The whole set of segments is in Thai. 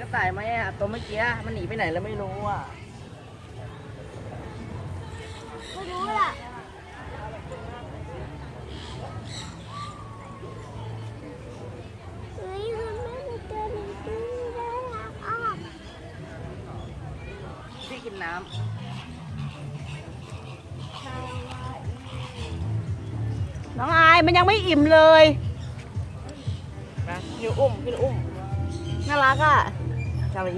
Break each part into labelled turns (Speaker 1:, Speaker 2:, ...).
Speaker 1: ระต่ายไหมอะตัวเมื่อกี้มันหนีไปไหนแล้วไม่รู้อะ
Speaker 2: ไม่รู้ล่ะเฮ้ยคุณแม่จะเจอหนึ่งตัวได้รักออก
Speaker 1: ที่กินน้
Speaker 3: น้องอายมันยังไม่อิ่มเลยำ
Speaker 1: นะพี่อุ้มพี่อุ้ม
Speaker 3: น่ารักอะ
Speaker 1: ชาลี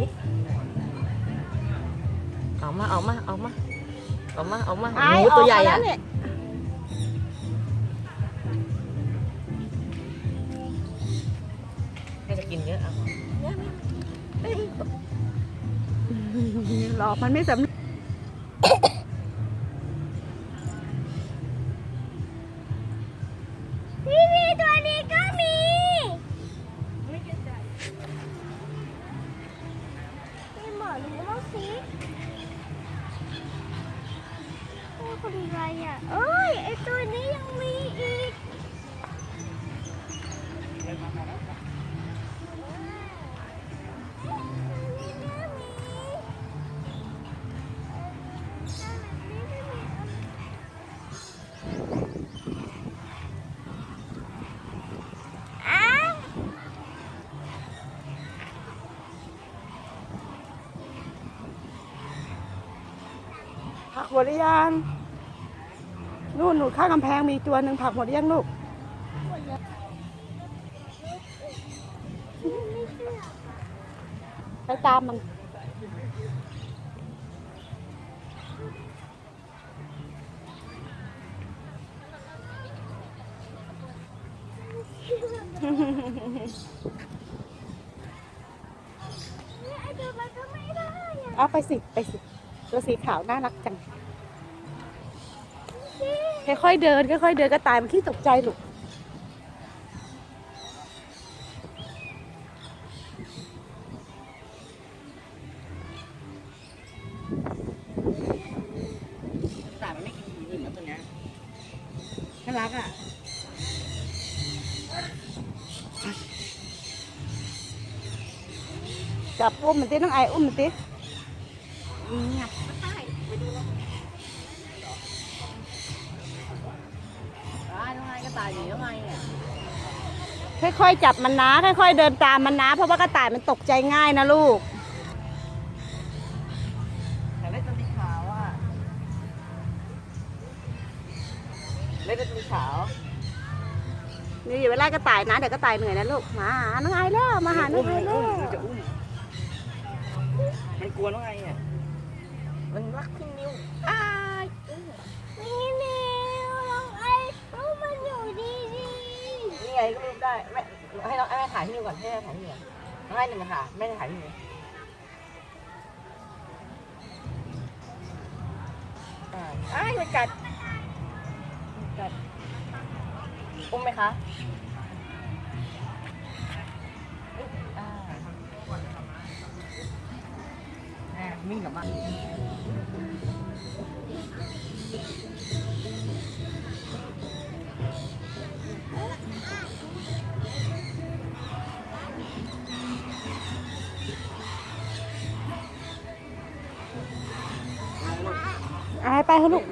Speaker 1: เอามาเอามาเอามาเอามาเอามา
Speaker 3: อาย
Speaker 1: หนูตัวใหญ่
Speaker 3: กมา
Speaker 1: อะ
Speaker 3: แล้วเนี่ย
Speaker 1: ให้จะกินเยอะอะ
Speaker 3: หลอกมันไม่สำเร็จ
Speaker 2: อะไรอะเอ้ยไอตัวนี้ยังมีอีกอ้าว
Speaker 3: ผักหมดหรือยัง นู่นหนูข้างกำแพงมีตัวหนึ่งผักหมดหรือยังลูกไปตามมัน
Speaker 2: ไอตัวมันก็ไม่ได้อะ
Speaker 3: เอาไปสิ ไปสิ ตัวสีขาวน่ารักจัง ค่อยๆเดินค่อยๆเดินก็ตายมันขี้ตกใจลูก
Speaker 1: กระต่ายมันไม่กินผีอื่นแล้วตัวเนี้ยน่ารักอะ
Speaker 3: จับอุ้มมันติน้องไออุ้มมันติ
Speaker 1: อ้ ต่ายหนีแล้วไงเนี่ย
Speaker 3: ค่อยๆจับมันนะค่อยๆเดินตามมันนะเพราะว่ากระต่ายมันตกใจง่ายนะลูก
Speaker 1: แต่เล่นตัวสีขาวอะเล่นตัวสีขาว
Speaker 3: นี่อย่าไปไล่กระต่ายนะเดี๋ยวกระต่ายเหนื่อยนะลูกมาหาน้องไอแล้วมาหาน้องไอ
Speaker 1: มัน
Speaker 3: แล้
Speaker 1: อุ้
Speaker 3: ว
Speaker 1: มมันจะอุ้มมันกลัวน้องไอ้เนี่ยมันรักพี่นิ้วอ้าย
Speaker 2: นี่นิวลองไอรู้มันอยู่ดีดี
Speaker 1: นี่ ไงก็รูปได้แม่ให้น้องแม่ถ่ายพี่นิ้วก่อนให้แม่ถ่ายพี่นิ้วก่อนน้องไอ้หนึ่งค่ะแม่จะถ่ายพี่นิ้วอ่าอ้ายมันกัดมันกัดอุ้มไหมคะอ่ามิ่งกับบ้าน
Speaker 3: ไปเถอะลูก